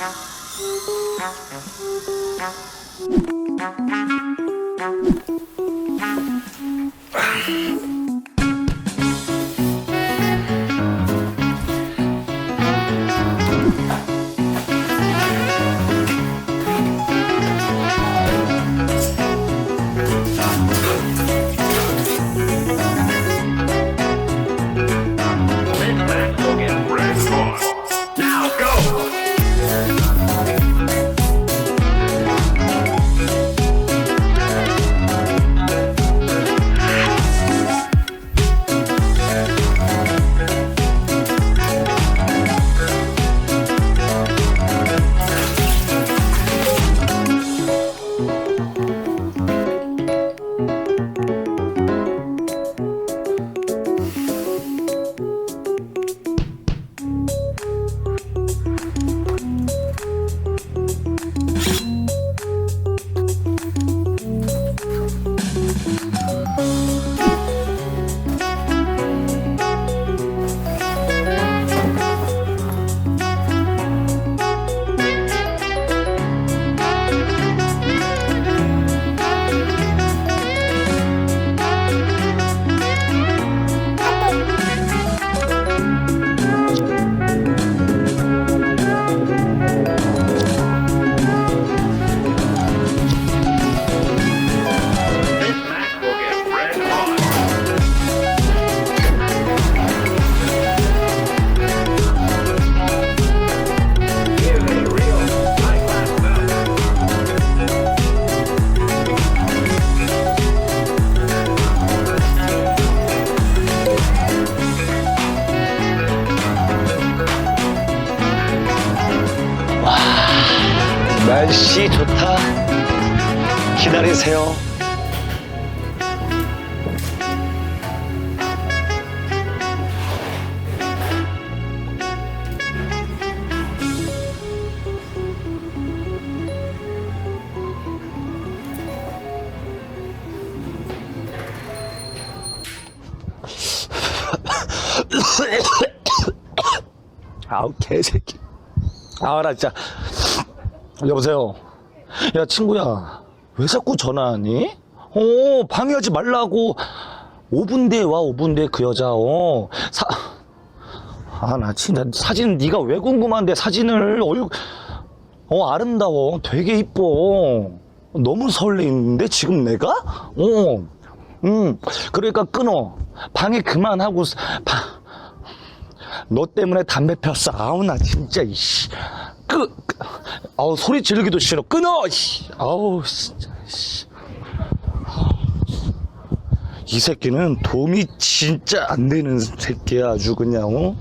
Ah. 날씨 좋다. 기다리세요. 아우 개새끼. 아 나 진짜. 여보세요. 야 친구야. 왜 자꾸 전화하니? 어 방해하지 말라고. 5분 뒤에 와 5분 뒤에 그 여자 어 사 아 나 진짜 사진 네가 왜 궁금한데 사진을 얼굴 어 아름다워. 되게 이뻐. 너무 설레는데 지금 내가? 어 음 그러니까 끊어. 방해 그만하고 사- 바- 너 때문에 담배 폈어. 아우 나 진짜 이씨 아우 소리 지르기도 싫어 끊어 씨. 아우 진짜 이 새끼는 도움이 진짜 안 되는 새끼야 아주 그냥 어?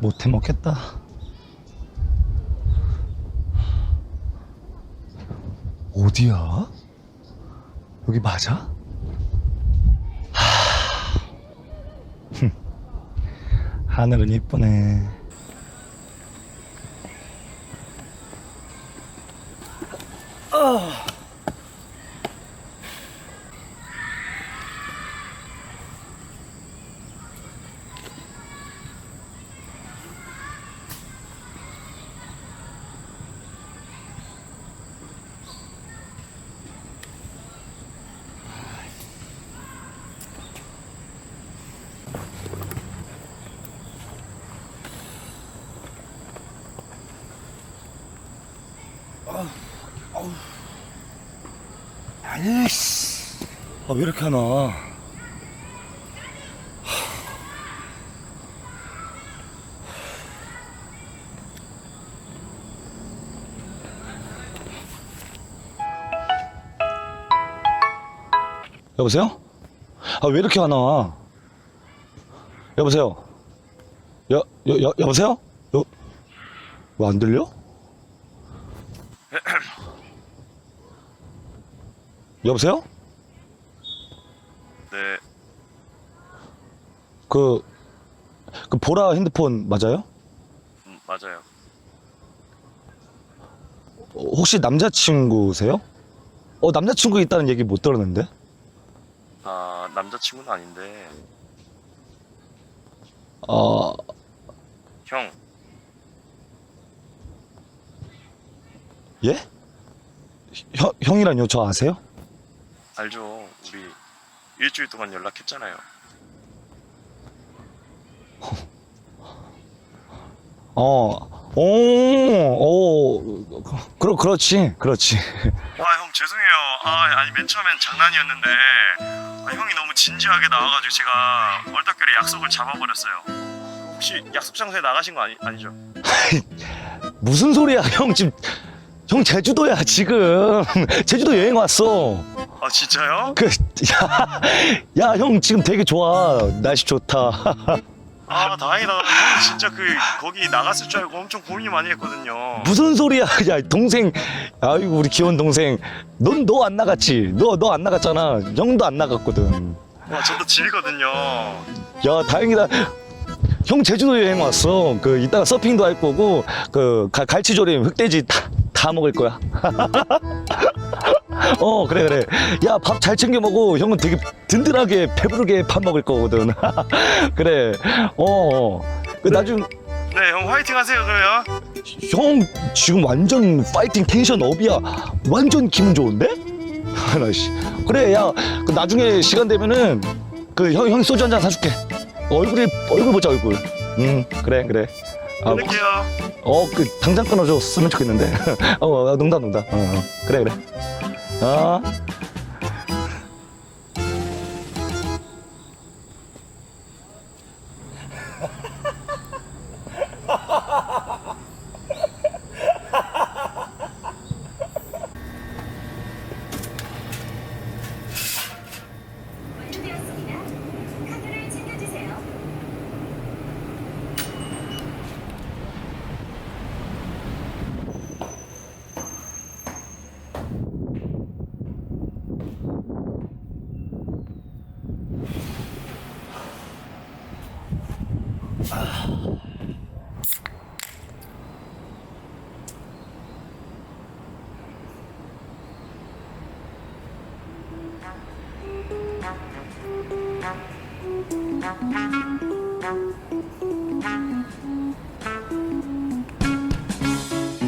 못해 먹겠다 어디야? 여기 맞아? 하... 흠. 하늘은 이쁘네 아이씨. 아, 왜 이렇게 하나? 여보세요? 아, 왜 이렇게 하나? 여보세요? 여, 여, 여, 여보세요? 여, 왜 안 들려? 여보세요? 네, 그, 그 보라 핸드폰 맞아요? 음, 맞아요. 어, 혹시 남자친구세요? 어, 남자친구 있다는 얘기 못 들었는데? 아, 남자친구는 아닌데, 어, 형, 예? 형, 형이란요? 저 아세요? 알죠? 우리 일주일 동안 연락했잖아요. 어, 오, 오, 그러, 그렇지, 그렇지. 아, 형, 죄송해요. 아, 아니, 맨 처음엔 장난이었는데, 아, 형이 너무 진지하게 나와가지고 제가 얼떨결에 약속을 잡아버렸어요. 혹시 약속 장소에 나가신 거 아니, 아니죠? 무슨 소리야, 형 지금, 형 제주도야, 지금. 제주도 여행 왔어. 아, 진짜요? 그, 야, 야, 형 지금 되게 좋아. 날씨 좋다. 아, 다행이다. 형 진짜 그, 거기 나갔을 줄 알고 엄청 고민 많이 했거든요. 무슨 소리야, 야, 동생. 아이고, 우리 귀여운 동생. 넌 너 안 나갔지? 너, 너 안 나갔잖아. 형도 안 나갔거든. 와, 저도 질거든요. 야, 다행이다. 형 제주도 여행 왔어. 그, 이따가 서핑도 할 거고, 그, 가- 갈치조림, 흑돼지 다, 다 먹을 거야. 어, 그래, 그래. 야, 밥 잘 챙겨 먹어. 형은 되게 든든하게, 배부르게 밥 먹을 거거든. 그래. 어, 어. 그, 나중, 네, 형 화이팅 하세요, 그래요. 형 지금 완전 파이팅 텐션 업이야. 완전 기분 좋은데? 하나 씨. 그래 야, 그 나중에 시간 되면은 그 형형 소주 한 잔 사줄게. 얼굴이 얼굴 보자 얼굴. 음 그래 그래. 아, 끊을게요. 어 그 당장 끊어줬으면 좋겠는데. 어, 어 농담 농담. 어, 어. 그래 그래. 어. 완료되었습니다. 카드를 챙겨주세요.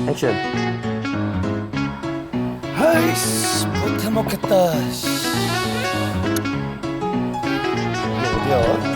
액션 아이씨 못해 먹겠다. 씨. 이게 어디야?